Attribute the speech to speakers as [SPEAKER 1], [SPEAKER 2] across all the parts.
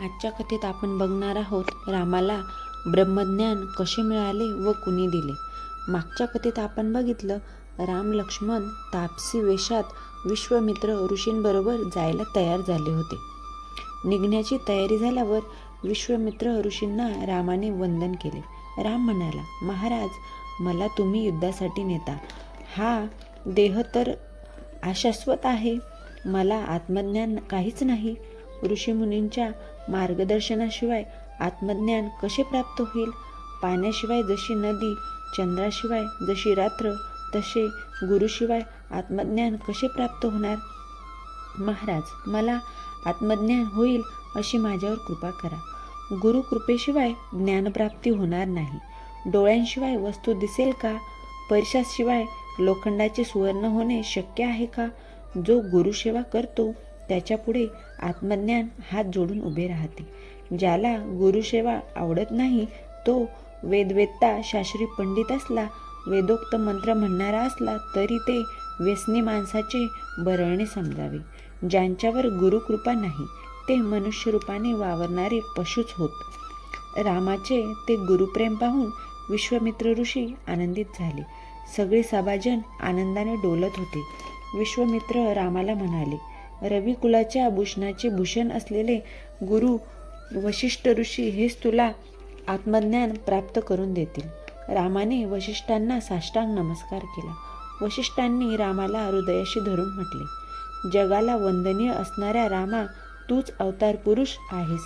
[SPEAKER 1] आजच्या कथेत आपण बघणार आहोत रामाला ब्रह्मज्ञान कसे मिळाले व कुणी दिले. मागच्या कथेत आपण बघितलं राम लक्ष्मण तापसी वेशात विश्वमित्र ऋषींबरोबर जायला तयार झाले होते. निघण्याची तयारी झाल्यावर विश्वमित्र ऋषींना रामाने वंदन केले. राम म्हणाला महाराज मला तुम्ही युद्धासाठी नेता. हा देह तर अशाश्वत आहे. मला आत्मज्ञान काहीच नाही. ऋषीमुनींच्या मार्गदर्शनाशिवाय आत्मज्ञान कसे प्राप्त होईल? पाण्याशिवाय जशी नदी चंद्राशिवाय जशी रात्र तसे गुरुशिवाय आत्मज्ञान कसे प्राप्त होणार? महाराज मला आत्मज्ञान होईल अशी माझ्यावर कृपा करा. गुरुकृपेशिवाय ज्ञानप्राप्ती होणार नाही. डोळ्यांशिवाय वस्तू दिसेल का? पैशाशिवाय लोखंडाचे सुवर्ण होणे शक्य आहे का? जो गुरुसेवा करतो त्याच्यापुढे आत्मज्ञान हात जोडून उभे राहते. ज्याला गुरुसेवा आवडत नाही तो वेदवेत्ता शास्त्री पंडित असला वेदोक्त मंत्र म्हणणारा असला तरी ते व्यसनी माणसाचे बरळणे समजावे. ज्यांच्यावर गुरुकृपा नाही ते मनुष्यरूपाने वावरणारे पशुच होत. रामाचे ते गुरुप्रेम पाहून विश्वामित्र ऋषी आनंदित झाले. सगळे सभाजन आनंदाने डोलत होते. विश्वामित्र रामाला म्हणाले रविकुलाच्या भूषणाचे भूषण असलेले गुरु वशिष्ठ ऋषी हेच तुला आत्मज्ञान प्राप्त करून देतील. रामाने वशिष्ठांना साष्टांग नमस्कार केला. वशिष्ठांनी रामाला हृदयाशी धरून म्हटले जगाला वंदनीय असणाऱ्या रामा तूच अवतार पुरुष आहेस.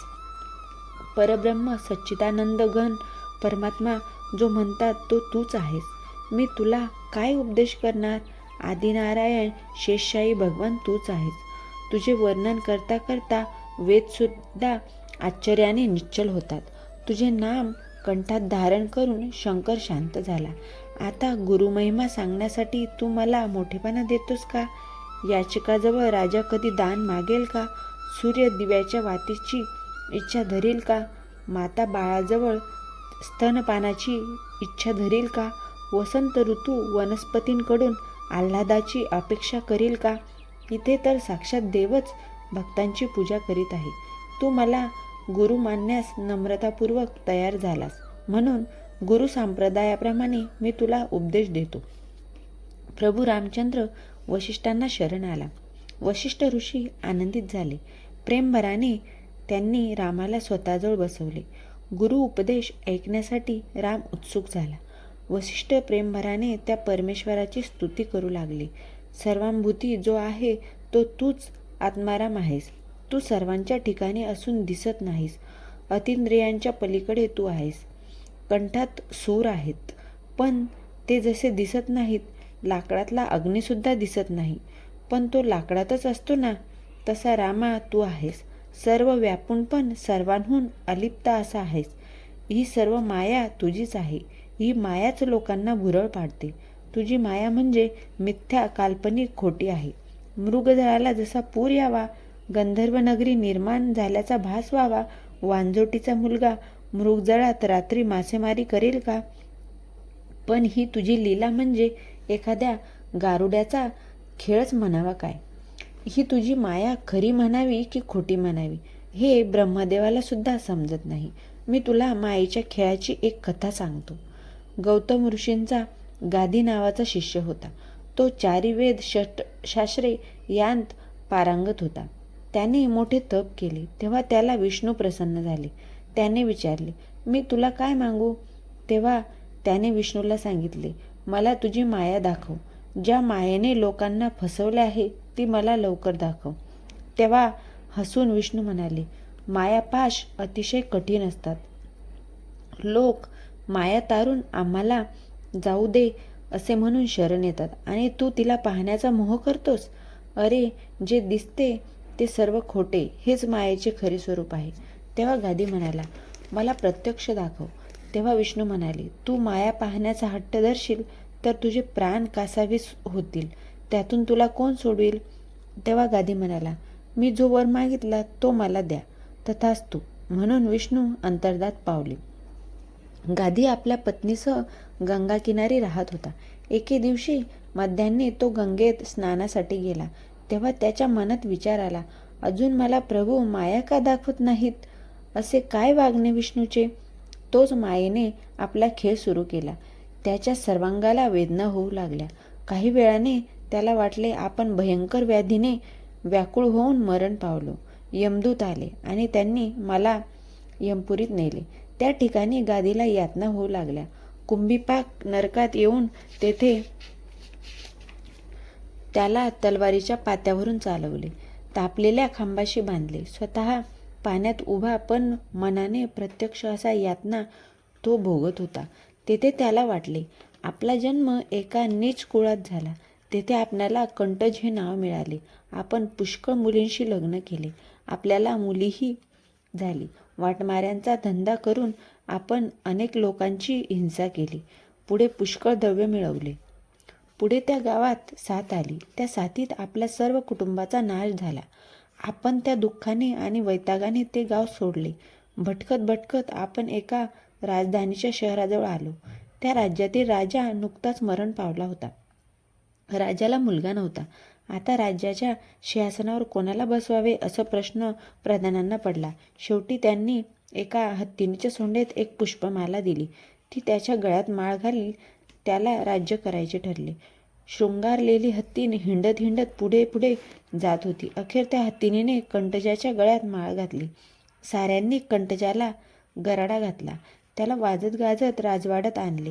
[SPEAKER 1] परब्रह्म सच्चिदानंद घन परमात्मा जो म्हणतात तो तूच आहेस. मी तुला काय उपदेश करणार? आदिनारायण शेषशाही भगवान तूच आहेस. तुझे वर्णन करता करता वेदसुद्धा आश्चर्याने निश्चल होतात. तुझे नाम कंठात धारण करून शंकर शांत झाला. आता गुरुमहिमा सांगण्यासाठी तू मला मोठेपणा देतोस का? याचिकाजवळ राजा कधी दान मागेल का? सूर्य दिव्याच्या वातीची इच्छा धरील का? माता बाळाजवळ स्तनपानाची इच्छा धरील का? वसंत ऋतू वनस्पतींकडून आल्हादाची अपेक्षा करील का? इथे तर साक्षात देवच भक्तांची पूजा करीत आहे. तू मला गुरु मानण्यास नम्रतापूर्वक तयार झालास. म्हणून गुरु संप्रदायाप्रमाणे मी तुला उपदेश देतो. प्रभू रामचंद्र वशिष्ठांना शरण आला. वशिष्ठ ऋषी आनंदित झाले. प्रेमभराने त्यांनी रामाला स्वतःजवळ बसवले. गुरु उपदेश ऐकण्यासाठी राम उत्सुक झाला. वशिष्ठ प्रेमभराने त्या परमेश्वराची स्तुती करू लागले. सर्वांभूती जो आहे तो तूच आत्माराम आहेस तू सर्वांच्या ठिकाणी असून दिसत नाहीस. अतिंद्रियांच्या पलीकडे तू आहेस. कंठात सूर आहेत. पण ते जसे दिसत नाहीत लाकडातला अग्निसुद्धा दिसत नाही. पण तो लाकडातच असतो ना तसा रामा तू आहेस. सर्व व्यापून पण सर्वांहून अलिप्त असा आहेस. ही सर्व माया तुझीच आहे. ही मायाच लोकांना भुरळ पाडते. तुझी माया म्हणजे मिथ्या काल्पनिक खोटी आहे. मृगजळाला जसा पूर यावा गंधर्व नगरी निर्माण झाल्याचा भास व्हावा वांजोटीचा मुलगा मृगजळात रात्री मासेमारी करेल का? पण ही तुझी लीला म्हणजे एखाद्या गारुड्याचा खेळच म्हणावा काय? ही तुझी माया खरी म्हणावी की खोटी म्हणावी? हे ब्रह्मदेवाला सुद्धा समजत नाही. मी तुला मायेच्या खेळाची एक कथा सांगतो. गौतम ऋषींचा गादी नावाचा शिष्य होता. तो चारिवेद शट षट शास्त्रे यांत पारंगत होता. त्याने मोठे तप केले. तेव्हा त्याला विष्णू प्रसन्न झाले. त्याने विचारले मी तुला काय मागू? तेव्हा त्याने विष्णूला सांगितले मला तुझी माया दाखव. ज्या मायेने लोकांना फसवले आहे ती मला लवकर दाखव. तेव्हा हसून विष्णू म्हणाले मायापाश अतिशय कठीण असतात. लोक माया तारून आम्हाला जाऊ दे असे म्हणून शरण येतात. आणि तू तिला पाहण्याचा मोह करतोस? अरे जे दिसते ते सर्व खोटे हेच मायेचे खरे स्वरूप आहे. तेव्हा गादी म्हणाला मला प्रत्यक्ष दाखव. तेव्हा विष्णू म्हणाले तू माया पाहण्याचा हट्ट धरशील तर तुझे प्राण कासावीस होतील. त्यातून तुला कोण सोडविल? तेव्हा गादी म्हणाला मी जो वर मागितला तो मला द्या. तथाच तू म्हणून विष्णू अंतर्दात पावले. गादी आपल्या पत्नीसह गंगा किनारी राहत होता. एके दिवशी मध्यान्ही तो गंगेत स्नानासाठी गेला. तेव्हा त्याच्या मनात विचार आला अजून मला प्रभू माया का दाखवत नाहीत? असे काय वागणे विष्णूचे? तोच मायेने आपला खेळ सुरू केला. त्याच्या सर्वांगाला वेदना होऊ लागल्या. काही वेळाने त्याला वाटले आपण भयंकर व्याधीने व्याकुळ होऊन मरण पावलो. यमदूत आले आणि त्यांनी मला यमपुरीत नेले. त्या ठिकाणी गादीला यातना होऊ लागल्या. कुंभीपाक नरकात येऊन तेथे त्याला तलवारीच्या पात्यावरून चालवले. तापलेल्या खांबाशी बांधले. स्वतः पाण्यात उभा पण मनाने प्रत्यक्ष असा यातना तो भोगत होता. तेथे त्याला वाटले आपला जन्म एका नीच कुळात झाला. तेथे आपल्याला कंटज हे नाव मिळाले. आपण पुष्कळ मुलींशी लग्न केले. आपल्याला मुलीही झाली. वाटमाऱ्यांचा धंदा करून आपण अनेक लोकांची हिंसा केली. पुढे पुष्कळ द्रव्य मिळवले. पुढे त्या गावात साथ आली. त्या साथीत आपल्या सर्व कुटुंबाचा नाश झाला. आपण त्या दुःखाने आणि वैतागाने ते गाव सोडले. भटकत भटकत आपण एका राजधानीच्या शहराजवळ आलो. त्या राज्यातील राजा नुकताच मरण पावला होता. राजाला मुलगा नव्हता. आता राज्याच्या सिंहासनावर कोणाला बसवावे असा प्रश्न प्रधानांना पडला. शेवटी त्यांनी एका हत्तीनीच्या सोंडेत एक पुष्पमाला दिली. ती त्याच्या गळ्यात माळ घाली त्याला राज्य करायचे ठरले. शृंगारलेली हत्ती हिंडत हिंडत पुढे पुढे जात होती. अखेर त्या हत्तीने कंटजाच्या गळ्यात माळ घातली. साऱ्यांनी कंटजाला गराडा घातला. त्याला वाजत गाजत राजवाड्यात आणले.